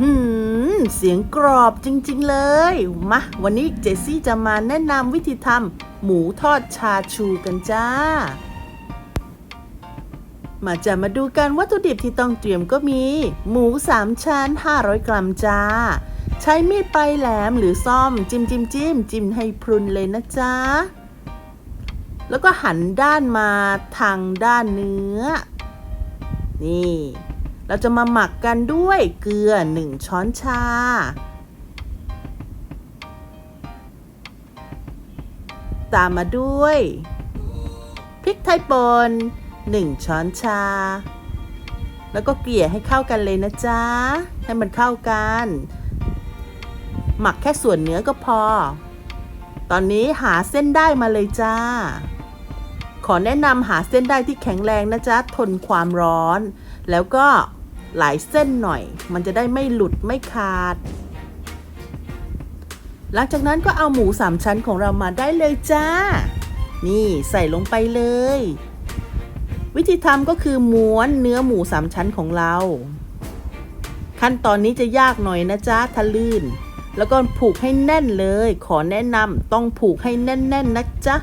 หืม เสียงกรอบจริงๆเลย มา วันนี้เจสซี่จะมาแนะนำวิธีทำหมูทอดชาชูกันจ้า มาจะมาดูกันวัตถุดิบที่ต้องเตรียมก็มี หมู3ชั้น 500 กรัมจ้า ใช้มีดปลายแหลมหรือซ่อมจิ้มจิ้มจิ้มจิ้มให้พรุนเลยนะจ๊ะ แล้วก็หันด้านมาทางด้านเนื้อ นี่ เราจะมาหมักกันด้วยเกลือ 1 ช้อนชา ตามมาด้วยพริกไทยป่น1 ช้อนชา แล้วก็เกลี่ยให้เข้ากันเลยนะจ๊ะ ให้มันเข้ากัน หมักแค่ส่วนเนื้อก็พอ ตอนนี้หาเส้นได้มาเลยจ้า ขอแนะนำหาเส้นได้ที่แข็งแรงนะจ๊ะ ทนความร้อน แล้วก็หลายเส้นหน่อย มันจะได้ไม่หลุดไม่ขาด หลังจากนั้นก็เอาหมูสามชั้นของเรามาได้เลยจ้า นี่ใส่ลงไปเลย วิธีทำก็คือม้วนเนื้อหมูสามชั้นของเรา ขั้นตอนนี้จะยากหน่อยนะจ๊ะทะลื่น แล้วก็ผูกให้แน่นเลย ขอแนะนำต้องผูกให้แน่นๆนนะจ๊ะ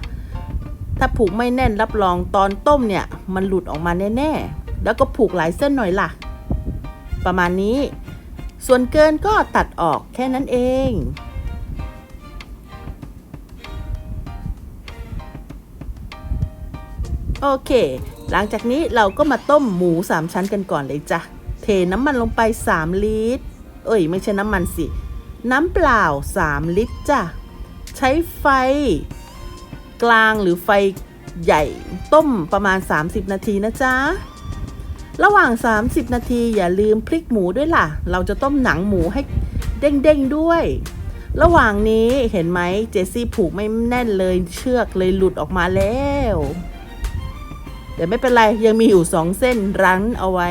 ถ้าผูกไม่แน่นรับรองตอนต้มเนี่ย มันหลุดออกมาแน่ๆ แล้วก็ผูกหลายเส้นหน่อยล่ะ ประมาณนี้ ส่วนเกินก็ตัดออกแค่นั้นเอง โอเค หลังจากนี้เราก็มาต้มหมู 3 ชั้นกันก่อนเลยจ้ะ เทน้ำมันลงไป 3 ลิตร เอ้ย ไม่ใช่น้ำมันสิ น้ำเปล่า 3 ลิตรจ้ะ ใช้ไฟ กลางหรือไฟใหญ่ต้มประมาณ 30 นาทีนะจ๊ะ ระหว่าง 30 นาทีอย่าลืมพริกหมูด้วยล่ะ เราจะต้มหนังหมูให้เด้งๆด้วย ระหว่างนี้เห็นไหมเจสซี่ผูกไม่แน่นเลยเชือกเลยหลุดออกมาแล้วแต่ไม่เป็นไร ยังมีอยู่สองเส้นรั้งเอาไว้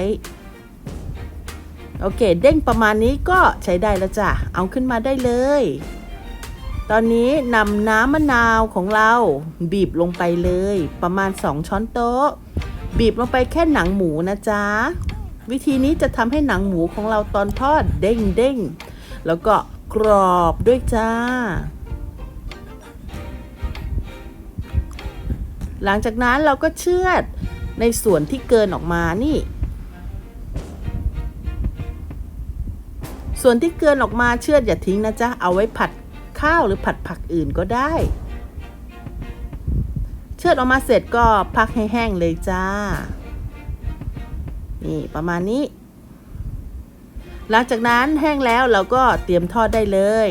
โอเค เด้งประมาณนี้ก็ใช้ได้แล้วจ้ะ เอาขึ้นมาได้เลย ตอนนี้นำน้ำมะนาวของเราบีบลงไปเลย ประมาณ 2 ช้อนโต๊ะ บีบลงไปแค่หนังหมูนะจ๊ะ วิธีนี้จะทำให้หนังหมูของเราตอนทอดเด้งเด้งแล้วก็กรอบด้วยจ้า หลังจากนั้นเราก็เชือดในส่วนที่เกินออกมานี่ ส่วนที่เกินออกมาเชือดอย่าทิ้งนะจ๊ะ เอาไว้ผัด ข้าวหรือผัดผักอื่นก็ได้ เชือดออกมาเสร็จก็พักให้แห้งเลยจ้า นี่ประมาณนี้ หลังจากนั้นแห้งแล้วเราก็เตรียมทอดได้เลย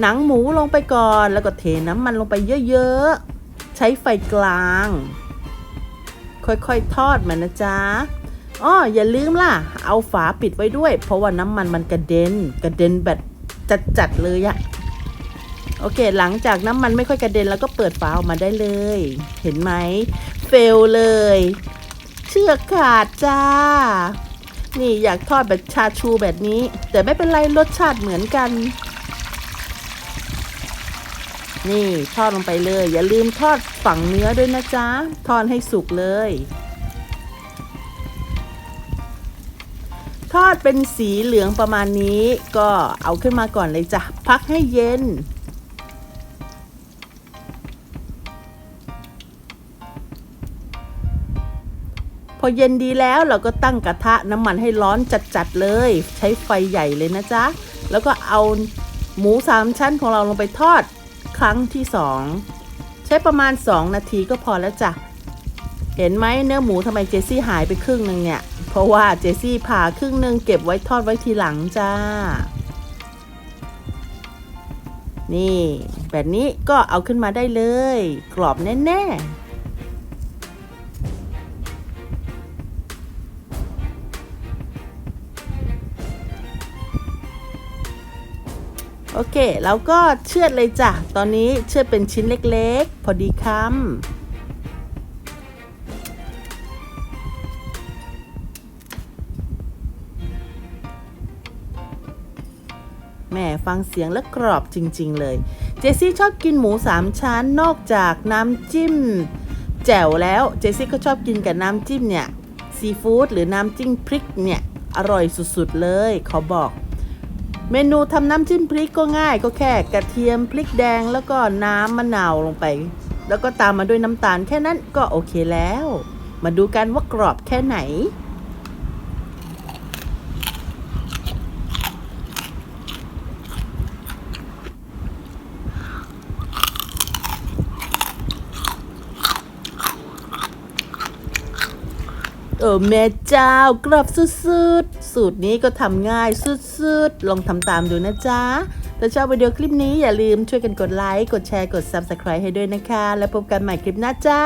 หนังหมูลงไปก่อนแล้วก็เทน้ำมันลงไปเยอะๆ ใช้ไฟกลาง ค่อยๆทอดมันนะจ๊ะอ้ออย่าลืมล่ะ เอาฝาปิดไว้ด้วย เพราะว่าน้ำมันมันกระเด็น กระเด็นแบบจัดๆเลยอะ โอเค หลังจากน้ำมันไม่ค่อยกระเด็นแล้วก็เปิดฝาออกมาได้เลย เห็นไหมเฟลเลย เชือกขาดจ้า นี่อยากทอดแบบชาชูแบบนี้ แต่ไม่เป็นไรรสชาติเหมือนกัน นี่ทอดลงไปเลย อย่าลืมทอดฝั่งเนื้อด้วยนะจ๊ะ ทอดให้สุกเลยทอดเป็นสีเหลืองประมาณนี้ก็เอาขึ้นมาก่อนเลยจ้ะ พักให้เย็น พอเย็นดีแล้วเราก็ตั้งกระทะน้ำมันให้ร้อนจัดๆเลย ใช้ไฟใหญ่เลยนะจ๊ะ แล้วก็เอาหมูสามชั้นของเราลงไปทอดครั้งที่สองใช้ประมาณ 2 นาทีก็พอแล้วจ้ะ เห็นไหมเนื้อหมูทำไมเจสซี่หายไปครึ่งหนึ่งเนี่ย เพราะว่าเจสซี่ผ่าครึ่งหนึ่งเก็บไว้ทอดไว้ทีหลังจ้า นี่ แบบนี้ก็เอาขึ้นมาได้เลย กรอบแน่ ๆ โอเค แล้วก็เชือดเลยจ้ะ ตอนนี้เชือดเป็นชิ้นเล็กๆ พอดีคำแม่ฟังเสียงแล้วกรอบจริง ๆ เลย เจสซี่ชอบกินหมูสามชั้นนอกจากน้ำจิ้ม แจ่วแล้ว เจสซี่ก็ชอบกินกับน้ำจิ้มเนี่ย ซีฟู้ดหรือน้ำจิ้มพริกเนี่ย อร่อยสุด ๆ เลย ขอบอก เมนูทำน้ำจิ้มพริกก็ง่ายก็แค่กระเทียมพริกแดงแล้วก็น้ำมะนาวลงไป แล้วก็ตามมาด้วยน้ำตาลแค่นั้นก็โอเคแล้ว มาดูกันว่ากรอบแค่ไหนเออแม่เจ้ากรอบสุด สูตรนี้ก็ทำง่ายสุดๆ ลองทำตามดูนะจ๊ะ ถ้าชอบวิดีโอคลิปนี้อย่าลืมช่วยกันกดไลค์ กดแชร์ กด Subscribe ให้ด้วยนะคะ แล้วพบกันใหม่คลิปหน้าจ้า